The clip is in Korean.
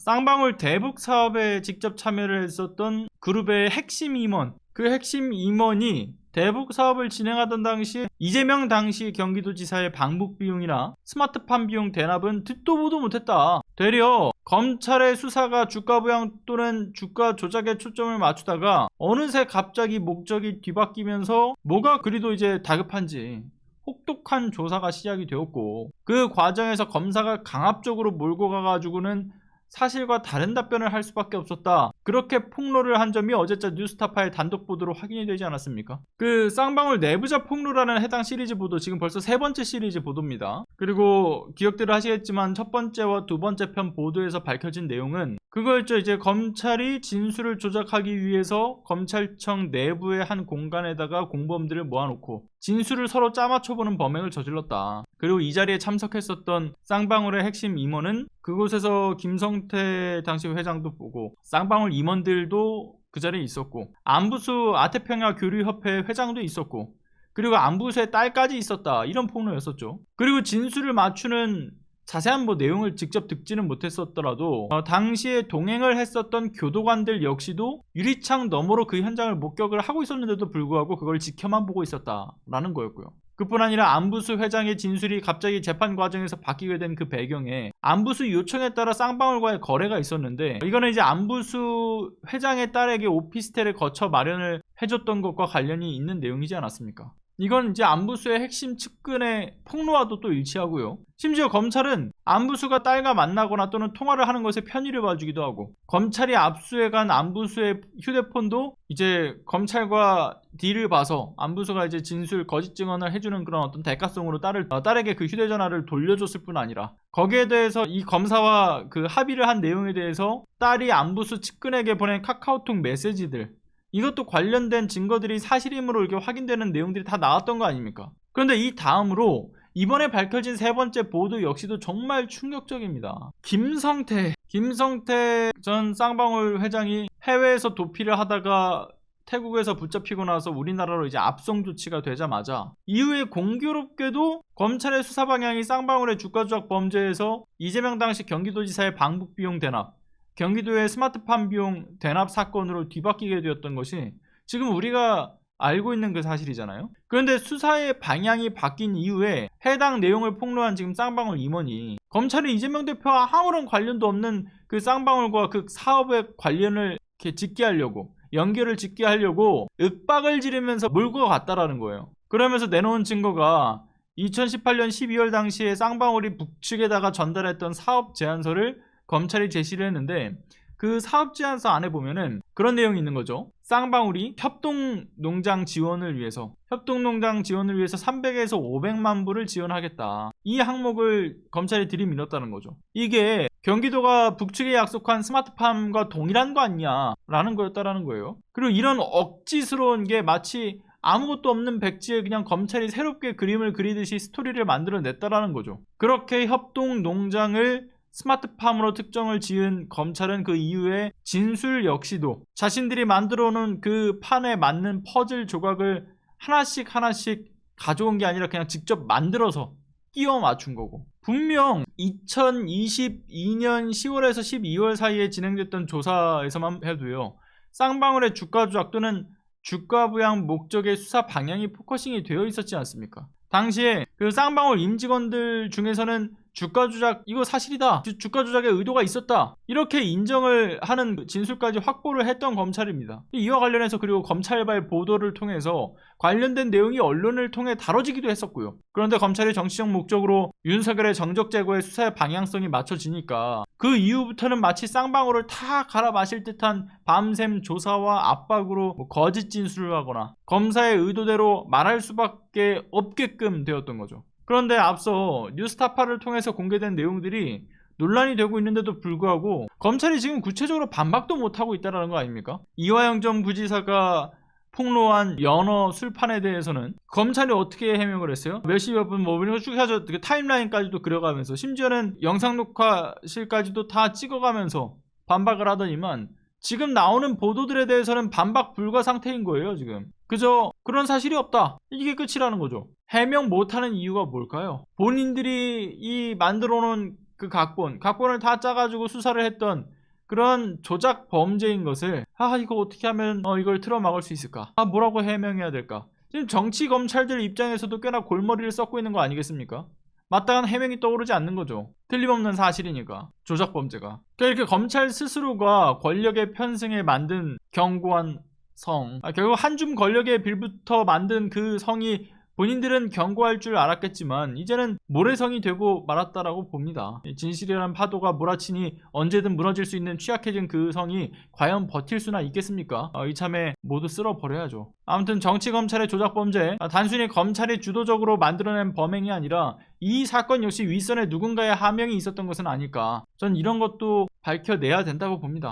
쌍방울 대북 사업에 직접 참여를 했었던 그룹의 핵심 임원, 그 핵심 임원이 대북 사업을 진행하던 당시에 이재명 당시 경기도지사의 방북 비용이나 스마트팜 비용 대납은 듣도 보도 못했다. 되려 검찰의 수사가 주가 부양 또는 주가 조작에 초점을 맞추다가 어느새 갑자기 목적이 뒤바뀌면서 뭐가 그리도 이제 다급한지 혹독한 조사가 시작이 되었고 그 과정에서 검사가 강압적으로 몰고 가가지고는 사실과 다른 답변을 할 수밖에 없었다. 그렇게 폭로를 한 점이 어제자 뉴스타파의 단독 보도로 확인이 되지 않았습니까? 그 쌍방울 내부자 폭로라는 해당 시리즈 보도 지금 벌써 세 번째 시리즈 보도입니다. 그리고 기억들을 하시겠지만 첫 번째와 두 번째 편 보도에서 밝혀진 내용은 그거였죠. 이제 검찰이 진술을 조작하기 위해서 검찰청 내부의 한 공간에다가 공범들을 모아놓고 진술을 서로 짜맞춰보는 범행을 저질렀다. 그리고 이 자리에 참석했었던 쌍방울의 핵심 임원은 그곳에서 김성태 당시 회장도 보고 쌍방울 임원들도 그 자리에 있었고 안부수 아태평야 교류협회 회장도 있었고 그리고 안부수의 딸까지 있었다 이런 폭로였었죠. 그리고 진술을 맞추는 자세한 뭐 내용을 직접 듣지는 못했었더라도 어, 당시에 동행을 했었던 교도관들 역시도 유리창 너머로 그 현장을 목격을 하고 있었는데도 불구하고 그걸 지켜만 보고 있었다라는 거였고요. 그뿐 아니라 안부수 회장의 진술이 갑자기 재판 과정에서 바뀌게 된 그 배경에 안부수 요청에 따라 쌍방울과의 거래가 있었는데 이거는 이제 안부수 회장의 딸에게 오피스텔을 거쳐 마련을 해줬던 것과 관련이 있는 내용이지 않았습니까? 이건 이제 안부수의 핵심 측근의 폭로와도 또 일치하고요. 심지어 검찰은 안부수가 딸과 만나거나 또는 통화를 하는 것에 편의를 봐주기도 하고 검찰이 압수해간 안부수의 휴대폰도 이제 검찰과 딜을 봐서 안부수가 이제 진술 거짓 증언을 해주는 그런 어떤 대가성으로 딸을 어, 딸에게 그 휴대전화를 돌려줬을 뿐 아니라 거기에 대해서 이 검사와 그 합의를 한 내용에 대해서 딸이 안부수 측근에게 보낸 카카오톡 메시지들 이것도 관련된 증거들이 사실임으로 이렇게 확인되는 내용들이 다 나왔던 거 아닙니까? 그런데 이 다음으로 이번에 밝혀진 세 번째 보도 역시도 정말 충격적입니다. 김성태, 김성태 전 쌍방울 회장이 해외에서 도피를 하다가 태국에서 붙잡히고 나서 우리나라로 이제 압송 조치가 되자마자 이후에 공교롭게도 검찰의 수사 방향이 쌍방울의 주가 조작 범죄에서 이재명 당시 경기도지사의 방북 비용 대납, 경기도의 스마트팜 비용 대납 사건으로 뒤바뀌게 되었던 것이 지금 우리가 알고 있는 그 사실이잖아요. 그런데 수사의 방향이 바뀐 이후에 해당 내용을 폭로한 지금 쌍방울 임원이 검찰이 이재명 대표와 아무런 관련도 없는 그 쌍방울과 그 사업의 관련을 이렇게 짓게 하려고 연결을 짓게 하려고 윽박을 지르면서 몰고 갔다라는 거예요. 그러면서 내놓은 증거가 2018년 12월 당시에 쌍방울이 북측에다가 전달했던 사업 제안서를 검찰이 제시를 했는데 그 사업 제안서 안에 보면은 그런 내용이 있는 거죠. 쌍방울이 협동 농장 지원을 위해서 협동 농장 지원을 위해서 300에서 500만 불을 지원하겠다. 이 항목을 검찰이 들이밀었다는 거죠. 이게 경기도가 북측에 약속한 스마트팜과 동일한 거 아니냐라는 거였다라는 거예요. 그리고 이런 억지스러운 게 마치 아무것도 없는 백지에 그냥 검찰이 새롭게 그림을 그리듯이 스토리를 만들어냈다라는 거죠. 그렇게 협동 농장을 스마트팜으로 특정을 지은 검찰은 그 이후에 진술 역시도 자신들이 만들어 놓은 그 판에 맞는 퍼즐 조각을 하나씩 하나씩 가져온 게 아니라 그냥 직접 만들어서 끼워 맞춘 거고 분명 2022년 10월에서 12월 사이에 진행됐던 조사에서만 해도요 쌍방울의 주가 조작 또는 주가 부양 목적의 수사 방향이 포커싱이 되어 있었지 않습니까? 당시에 그 쌍방울 임직원들 중에서는 주가 조작 이거 사실이다. 주, 주가 조작에 의도가 있었다. 이렇게 인정을 하는 진술까지 확보를 했던 검찰입니다. 이와 관련해서 그리고 검찰발 보도를 통해서 관련된 내용이 언론을 통해 다뤄지기도 했었고요. 그런데 검찰이 정치적 목적으로 윤석열의 정적 제거의 수사의 방향성이 맞춰지니까 그 이후부터는 마치 쌍방울을 다 갈아 마실 듯한 밤샘 조사와 압박으로 뭐 거짓 진술을 하거나 검사의 의도대로 말할 수밖에 없게끔 되었던 거죠. 그런데 앞서 뉴스타파를 통해서 공개된 내용들이 논란이 되고 있는데도 불구하고 검찰이 지금 구체적으로 반박도 못하고 있다는 거 아닙니까? 이화영 전 부지사가 폭로한 연어 술판에 대해서는 검찰이 어떻게 해명을 했어요? 몇십 몇분 뭐 이런 거쭉 해서 그 타임라인까지도 그려가면서 심지어는 영상 녹화실까지도 다 찍어가면서 반박을 하더니만 지금 나오는 보도들에 대해서는 반박 불가 상태인 거예요 지금 그저 그런 사실이 없다 이게 끝이라는 거죠 해명 못하는 이유가 뭘까요? 본인들이 이 만들어 놓은 그 각본, 각본을 다 짜가지고 수사를 했던 그런 조작 범죄인 것을 아 이거 어떻게 하면 어, 이걸 틀어막을 수 있을까? 아 뭐라고 해명해야 될까? 지금 정치 검찰들 입장에서도 꽤나 골머리를 썩고 있는 거 아니겠습니까? 마땅한 해명이 떠오르지 않는 거죠. 틀림없는 사실이니까 조작 범죄가. 그러니까 이렇게 검찰 스스로가 권력의 편승에 만든 견고한 성, 아, 결국 한줌 권력에 빌부터 만든 그 성이 본인들은 견고할 줄 알았겠지만 이제는 모래성이 되고 말았다라고 봅니다. 이 진실이라는 파도가 몰아치니 언제든 무너질 수 있는 취약해진 그 성이 과연 버틸 수나 있겠습니까? 어, 이참에 모두 쓸어버려야죠. 아무튼 정치 검찰의 조작 범죄 아, 단순히 검찰이 주도적으로 만들어낸 범행이 아니라 이 사건 역시 윗선에 누군가의 하명이 있었던 것은 아닐까. 전 이런 것도 밝혀내야 된다고 봅니다.